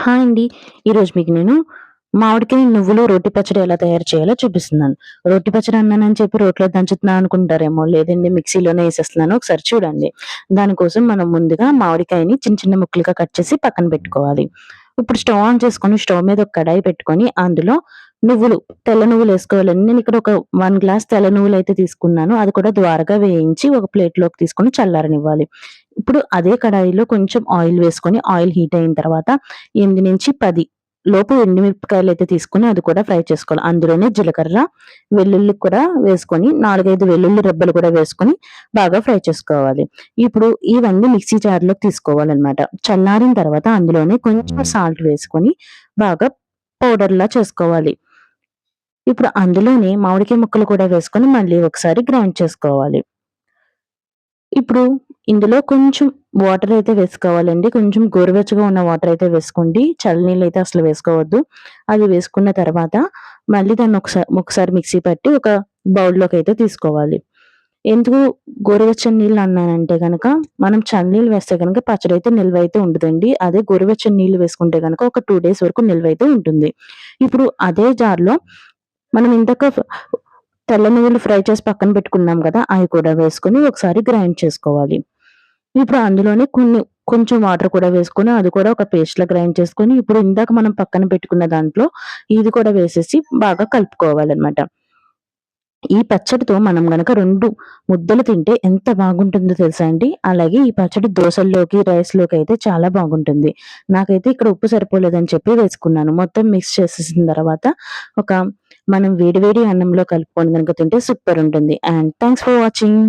Hi అండి. ఈరోజు మీకు నేను మామిడికాయ నువ్వులు రోటి పచ్చడి ఎలా తయారు చేయాలో చూపిస్తున్నాను. రోటి పచ్చడి అన్నానని చెప్పి రోట్లో దంచుతున్నాను అనుకుంటారేమో! లేదండి మిక్సీలోనే వేసేస్తున్నాను ఒకసారి చూడండి. దానికోసం మనం ముందుగా మామిడికాయని చిన్న చిన్న ముక్కలుగా కట్ చేసి పక్కన పెట్టుకోవాలి. ఇప్పుడు స్టవ్ ఆన్ చేసుకొని స్టవ్ మీద ఒక కడాయి పెట్టుకొని అందులో నువ్వులు, తెల్ల నువ్వులు ఏసుకోవాలండి. నేను ఇక్కడ ఒక వన్ గ్లాస్ తెల్ల నువ్వులు అయితే తీసుకున్నాను. అది కూడా ద్వారగా వేయించి ఒక ప్లేట్‌లోకి తీసుకొని చల్లారనివ్వాలి. ఇప్పుడు అదే కడాయిలో కొంచెం ఆయిల్ వేసుకొని ఆయిల్ హీట్ అయిన తర్వాత 8-10 లోపు ఎండుమిరపకాయలైతే తీసుకొని అది కూడా ఫ్రై చేసుకోవాలి. అందులోనే జీలకర్ర, వెల్లుల్లి కూడా వేసుకొని 4, 5 వెల్లుల్లి రెబ్బలు కూడా వేసుకొని బాగా ఫ్రై చేసుకోవాలి. ఇప్పుడు ఇవన్నీ మిక్సీ జార్‌లోకి తీసుకోవాలన్నమాట చల్లారిన తర్వాత అందులోనే కొంచెం సాల్ట్ వేసుకొని బాగా పౌడర్‌లా చేసుకోవాలి. ఇప్పుడు అందులోనే మామిడికాయ ముక్కలు కూడా వేసుకొని మళ్ళీ ఒకసారి గ్రైండ్ చేసుకోవాలి. ఇప్పుడు ఇందులో కొంచెం వాటర్ అయితే వేసుకోవాలండి. కొంచెం గోరువెచ్చగా ఉన్న వాటర్ అయితే వేసుకోండి. చల్లనీళ్ళైతే అసలు వేసుకోవద్దు. అది వేసుకున్న తర్వాత మళ్ళీ దాన్ని ఒకసారి ఒకసారి మిక్సీ పట్టి ఒక బౌల్‌లోకి అయితే తీసుకోవాలి. ఎందుకు గోరువెచ్చని నీళ్ళు అన్నానంటే కనుక మనం చన్నీళ్ళు వేస్తే కనుక పచ్చడి అయితే నిల్వ నిల్వైతే ఉండదండి. అదే గోరువెచ్చని నీళ్ళు వేసుకుంటే కనుక ఒక టూ డేస్ వరకు నిల్వైతే ఉంటుంది. ఇప్పుడు అదే జార్‌లో మనం ఇంతక తెల్ల నువ్వులు ఫ్రై చేసి పక్కన పెట్టుకున్నాం కదా! అవి కూడా వేసుకొని ఒకసారి గ్రైండ్ చేసుకోవాలి. ఇప్పుడు అందులోనే కొన్ని కొంచెం వాటర్ కూడా వేసుకొని అది కూడా ఒక పేస్ట్‌లా గ్రైండ్ చేసుకొని ఇప్పుడు ఇందాక మనం పక్కన పెట్టుకున్న దాంట్లో ఇది కూడా వేసేసి బాగా కలుపుకోవాలన్నమాట ఈ పచ్చడితో మనం గనక రెండు ముద్దలు తింటే ఎంత బాగుంటుందో తెలుసా అండి? అలాగే ఈ పచ్చడి దోసల్లోకి, రైస్‌లోకి అయితే చాలా బాగుంటుంది. నాకైతే ఇక్కడ ఉప్పు సరిపోలేదని చెప్పి వేసుకున్నాను. మొత్తం మిక్స్ చేసేసిన తర్వాత ఒక మనం వేడి వేడి అన్నంలో కలుపుకొని కనుక తింటే సూపర్ ఉంటుంది. And thanks for watching.